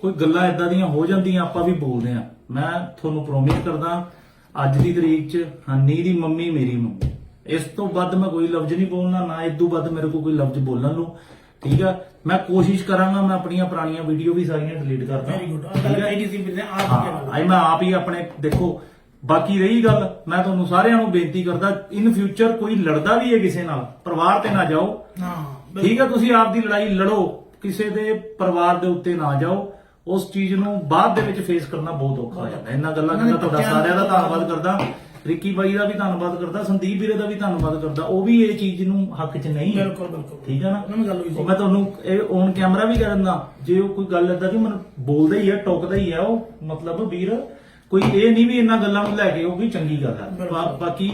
ਕੋਈ ਗੱਲਾਂ ਇਦਾਂ ਦੀਆਂ ਹੋ ਜਾਂਦੀਆਂ ਆਪਾਂ ਵੀ ਬੋਲਦੇ ਆ ਮੈਂ ਤੁਹਾਨੂੰ ਪ੍ਰੋਮਿਸ ਕਰਦਾ ਅੱਜ ਦੀ ਤਰੀਕ 'ਚ ਹਨੀ ਦੀ ਮੰਮੀ ਮੇਰੀ ਮੰਮੀ। ਇਸ ਤੋਂ ਵੱਧ ਮੈਂ ਕੋਈ ਲਫ਼ਜ਼ ਨਹੀਂ ਬੋਲਣਾ ਨਾ ਇਸ ਤੋਂ ਵੱਧ ਮੇਰੇ ਕੋਲ ਕੋਈ ਲਫ਼ਜ਼ ਬੋਲਣ ਨੂੰ। ਠੀਕ ਆ? ਮੈਂ ਕੋਸ਼ਿਸ਼ ਕਰਾਂਗਾ ਮੈਂ ਆਪਣੀਆਂ ਪੁਰਾਣੀਆਂ ਵੀਡੀਓ ਵੀ ਸਾਰੀਆਂ ਡਿਲੀਟ ਕਰਦਾ ਵੈਰੀ ਗੁੱਡ ਆ? ਸੀ ਆਪ ਕੀ ਆਈ ਮੈਂ ਆਪ ਹੀ ਆਪਣੇ ਦੇਖੋ ਬਾਕੀ ਰਹੀ ਗੱਲ ਮੈਂ ਤੁਹਾਨੂੰ ਸਾਰਿਆਂ ਨੂੰ ਬੇਨਤੀ ਕਰਦਾ ਇਨ ਫਿਊਚਰ ਕੋਈ ਲੜਦਾ ਵੀ ਹੈ ਕਿਸੇ ਨਾਲ ਪਰਿਵਾਰ ਤੇ ਨਾ ਜਾਓ। ਹਾਂ ਠੀਕ ਹੈ ਤੁਸੀਂ ਆਪ ਦੀ ਲੜਾਈ ਲੜੋ ਕਿਸੇ ਦੇ ਪਰਿਵਾਰ ਦੇ ਉੱਤੇ ਨਾ ਜਾਓ। ਉਸ ਚੀਜ਼ ਨੂੰ ਬਾਅਦ ਦੇ ਵਿੱਚ ਫੇਸ ਕਰਨਾ ਬਹੁਤ ਔਖਾ ਹੋ ਜਾਂਦਾ। ਇਹਨਾਂ ਗੱਲਾਂ ਉਹਨਾਂ ਨੇ ਦਾ ਤੁਹਾਡਾ ਸਾਰਿਆਂ ਦਾ ਧੰਨਵਾਦ ਕਰਦਾ ਰਿੱਕੀ ਬਾਈ ਦਾ ਵੀ ਧੰਨਵਾਦ ਕਰਦਾ ਸੰਦੀਪ ਵੀਰੇ ਦਾ ਵੀ ਧੰਨਵਾਦ ਕਰਦਾ। ਉਹ ਵੀ ਇਹ ਚੀਜ਼ ਨੂੰ ਹੱਕ 'ਚ ਨਹੀਂ ਹੈ। ਬਿਲਕੁਲ ਬਿਲਕੁਲ। ਠੀਕ ਹੈ ਨਾ? ਉਹਨਾਂ ਨਾਲ ਗੱਲ ਹੋਈ ਸੀ। ਮੈਂ ਤੁਹਾਨੂੰ ਇਹ ਔਨ ਕੈਮਰਾ ਵੀ ਕਹਿ ਦਿੰਦਾ ਜੇ ਉਹ ਕੋਈ ਗੱਲ ਏਦਾਂ ਦੀ ਮੈਨੂੰ ਬੋਲਦਾ ਹੀ ਹੈ ਟੋਕਦਾ ਹੀ ਹੈ ਉਹ ਮਤਲਬ ਵੀਰ ਕੋਈ ਇਹ ਨਹੀਂ ਵੀ ਇਹਨਾਂ ਗੱਲਾਂ ਨੂੰ ਲੈ ਕੇ ਉਹ ਵੀ ਚੰਗੀ ਗੱਲ ਹੈ। ਬਾ- ਬਾਕੀ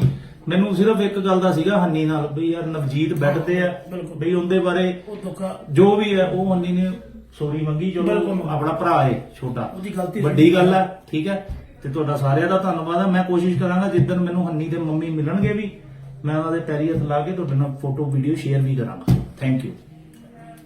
ਮੈਨੂੰ ਸਿਰਫ ਇੱਕ ਗੱਲ ਦਾ ਸੀਗਾ ਹੰਨੀ ਨਾਲ ਵੀ ਯਾਰ ਨਵਜੀਤ ਬੈੱਡ ਤੇ ਆ। ਵੀ ਉਹਦੇ ਬਾਰੇ ਜੋ ਵੀ ਹੈ ਉਹ ਹੰਨੀ ਨੇ ਸੋਰੀ ਮੰਗੀ ਬਿਲਕੁਲ। ਆਪਣਾ ਭਰਾ ਹੈ ਛੋਟਾ। ਉਹਦੀ ਗਲਤੀ। ਵੱਡੀ ਗੱਲ ਹੈ ਠੀਕ ਹੈ? ਤੇ ਤੁਹਾਡਾ ਸਾਰਿਆਂ ਦਾ ਧੰਨਵਾਦ ਹੈ। ਮੈਂ ਕੋਸ਼ਿਸ਼ ਕਰਾਂਗਾ ਜਿੱਦਣ ਮੈਨੂੰ ਹੰਨੀ ਤੇ ਮੰਮੀ ਮਿਲਣਗੇ ਵੀ ਮੈਂ ਉਹਨਾਂ ਦੇ ਪੈਰੀ ਹੱਥ ਲਾ ਕੇ ਤੁਹਾਡੇ ਨਾਲ ਫੋਟੋ ਵੀਡੀਓ ਸ਼ੇਅਰ ਵੀ ਕਰਾਂਗਾ। ਥੈਂਕ ਯੂ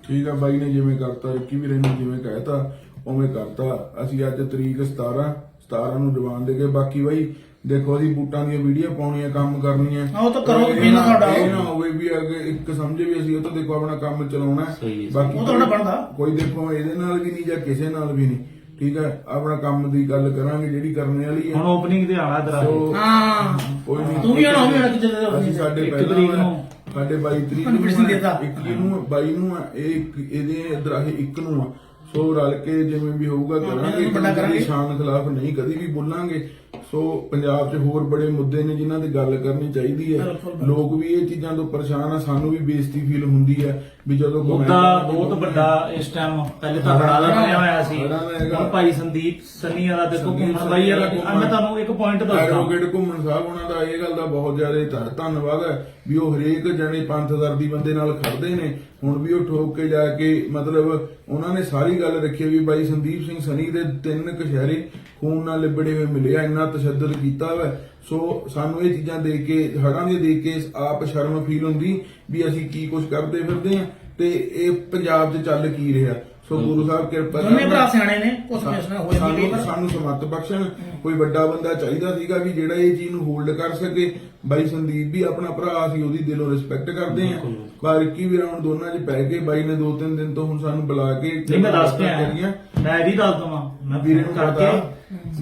ਠੀਕ ਆ ਬਾਈ ਨੇ ਜਿਵੇਂ ਕਰਤਾ ਰਿੱਕੀ ਵੀਰੇ ਨੇ ਜਿਵੇਂ ਕਹਿਤਾ ਉਵੇਂ ਕਰਤਾ। ਅਸੀਂ ਅੱਜ ਤਰੀਕ 17 17 ਨੂੰ ਜਵਾਨ ਦੇ ਕੇ ਬਾਕੀ ਬਾਈ ਦੇਖੋ ਅਸੀਂ ਬੂਟਾਂ ਦੀਆਂ ਵੀਡੀਓ ਪਾਉਣੀਆਂ ਕੰਮ ਕਰਨੀਆਂ ਹਾਂ, ਉਹ ਤਾਂ ਕਰੋ ਇਹ ਨਾ ਤੁਹਾਡਾ। ਇਹ ਨਾ ਹੋਵੇ ਵੀ ਅੱਗੇ ਇੱਕ ਸਮਝੇ ਵੀ ਅਸੀਂ ਉਹ ਤੋਂ ਦੇਖੋ ਆਪਣਾ ਕੰਮ ਚਲਾਉਣਾ ਹੈ। ਸਹੀ ਹੈ। ਬਾਕੀ ਉਹ ਤੁਹਾਡਾ ਬਣਦਾ। ਕੋਈ ਦੇਖੋ ਇਹਦੇ ਨਾਲ ਵੀ ਨਹੀਂ ਜਾਂ ਕਿਸੇ ਨਾਲ ਵੀ ਨਹੀਂ ਠੀਕ ਹੈ ਆਪਣਾ ਕੰਮ ਦੀ ਗੱਲ ਕਰਾਂਗੇ ਜਿਹੜੀ ਕਰਨੇ ਵਾਲੀ ਹੁਣ ਹੈ ਓਪਨਿੰਗ ਤੇ ਆਣਾ ਤੇਰਾ ਸੋ ਹਾਂ ਕੋਈ ਨਹੀਂ ਤੂੰ ਵੀ ਆਉਣਾ, ਉਹ ਵੀ ਆਉਣਾ ਕਿਤੇ ਨਾ ਕਿਤੇ। ਅਸੀਂ ਸਾਡੇ ਇੱਕ ਪਹਿਲਾਂ ਤਰੀਕ ਨੂੰ। ਸਾਡੇ 22 ਤਰੀਕ ਤੁਹਾਨੂੰ ਨੂੰ ਕਿਸੇ ਨੇ ਦੇਤਾ। ਇੱਕ ਨੂੰ 22 ਨੂੰ ਆ, ਇਹ ਇੱਕ ਇਹਦੇ ਦਰਾਹੇ ਇੱਕ ਨੂੰ ਆ ਸੋ ਰਲ ਕੇ ਜਿਵੇਂ ਵੀ ਹੋਊਗਾ ਕਰਾਂਗੇ ਵੱਡਾ ਕਰਾਂਗੇ। ਕਿਸੇ ਸ਼ਾਨ ਖਿਲਾਫ ਨਹੀਂ ਕਦੀ ਵੀ ਬੋਲਾਂਗੇ ਸੋ ਪੰਜਾਬ 'ਚ ਹੋਰ ਬੜੇ ਮੁੱਦੇ ਨੇ ਜਿਨ੍ਹਾਂ ਤੇ ਗੱਲ ਕਰਨੀ ਚਾਹੀਦੀ ਹੈ। ਲੋਕ ਵੀ ਇਹ ਚੀਜ਼ਾਂ ਤੋਂ ਪਰੇਸ਼ਾਨ ਆ ਸਾਨੂੰ ਵੀ ਬੇਇੱਜ਼ਤੀ ਫੀਲ ਹੁੰਦੀ ਹੈ ਵੀ ਜਦੋਂ ਮੁੱਦਾ ਬਹੁਤ ਵੱਡਾ ਇਸ ਟਾਈਮ ਪਹਿਲੇ ਤਾਂ ਦਾ ਬਣਿਆ ਹੋਇਆ ਸੀ ਦਾ। ਹੁਣ ਭਾਈ ਸੰਦੀਪ ਸੰਨੀ ਵਾਲਾ ਦੇਖੋ ਸੰਦੀਪ ਘੁੰਮਣ ਬਾਈ ਵਾਲਾ ਸੰਨੀ ਆ ਮੈਂ ਤੁਹਾਨੂੰ ਇੱਕ ਪੁਆਇੰਟ ਦੱਸਦਾ। ਐਡਵੋਕੇਟ ਘੁੰਮਣ ਸਾਹਿਬ ਉਹਨਾਂ ਦਾ ਇਹ ਗੱਲ ਦਾ ਬਹੁਤ ਜ਼ਿਆਦਾ ਧੰਨ- ਧੰਨਵਾਦ ਹੈ ਵੀ ਉਹ ਹਰੇਕ ਜਣੇ ਪੰਥਦਰਦੀ ਬੰਦੇ ਨਾਲ ਖੜਦੇ ਨੇ। ਹੁਣ ਵੀ ਉਹ ਠੋਕ ਕੇ ਜਾ ਕੇ ਮਤਲਬ ਉਹਨਾਂ ਨੇ ਸਾਰੀ ਗੱਲ ਰੱਖੀ ਵੀ ਬਾਈ ਸੰਦੀਪ ਸਿੰਘ ਸਨੀ ਦੇ ਤਿੰਨ ਕਸ਼ਹਿਰੇ ਖੂਨ ਨਾਲ ਲਿਬੜੇ ਹੋਏ ਮਿਲੇ ਆ ਇੰਨਾ ਤਸ਼ੱਦਦ ਕੀਤਾ ਹੋਇਆ ਸੋ ਸਾਨੂੰ ਇਹ ਚੀਜ਼ਾਂ ਦੇਖ ਕੇ ਹੜਾਂ ਦੇ ਦੇਖ ਕੇ ਆਪ ਸ਼ਰਮ ਫੀਲ ਹੁੰਦੀ ਵੀ ਅਸੀਂ ਕੀ ਕੁਝ ਕਰਦੇ ਫਿਰਦੇ ਆ ਤੇ ਇਹ ਪੰਜਾਬ 'ਚ ਚੱਲ ਕੀ ਰਿਹਾ? ਸੋ ਗੁਰੂ ਸਾਹਿਬ ਕਿਰਪਾ ਦੋਨੇ। ਭਰਾ ਸਿਆਣੇ ਨੇ ਕੁਝ ਫੈਸਲਾ ਹੋ ਜਾਂਦੀ ਕਈ ਸਾਨੂੰ ਸਮੱਤ ਬਖਸ਼ਣ ਕੋਈ ਵੱਡਾ ਬੰਦਾ ਚਾਹੀਦਾ ਸੀਗਾ ਵੀ ਜਿਹੜਾ ਇਹ ਚੀਜ਼ ਨੂੰ ਹੋਲਡ ਕਰ ਸਕੇ। ਬਾਈ ਸੰਦੀਪ ਵੀ ਆਪਣਾ ਭਰਾ ਸੀ ਉਹਦੀ ਦਿਲੋਂ ਰਿਸਪੈਕਟ ਕਰਦੇ ਆ ਪਰ ਕੀ ਵੀ ਹੁਣ ਦੋਨਾਂ 'ਚ ਪੈ ਕੇ ਬਾਈ ਨੇ ਦੋ ਤਿੰਨ ਦਿਨ ਤੋਂ ਹੁਣ ਸਾਨੂੰ ਬੁਲਾ ਕੇ ਨਹੀਂ ਮੈਂ ਦੱਸ ਕਰੀਆਂ। ਮੈਂ ਵੀ ਦੱਸ ਦਵਾਂ। ਮੈਂ ਵੀਰੇ ਫੋਨ ਨੂੰ ਕਰਕੇ।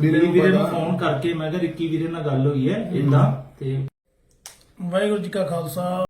ਵੀਰੇ ਵੀਰੇ ਨੂੰ ਵੀਰੇ ਨੂੰ ਪਤਾ। ਫੋਨ ਕਰਕੇ ਮੈਂ ਕਿਹਾ ਰਿੱਕੀ ਵੀਰੇ ਨਾਲ ਗੱਲ ਹੋਈ ਹੈ ਇਦਾਂ ਤੇ ਵਾਹਿਗੁਰੂ ਜੀ ਕਾ ਖਾਲਸਾ।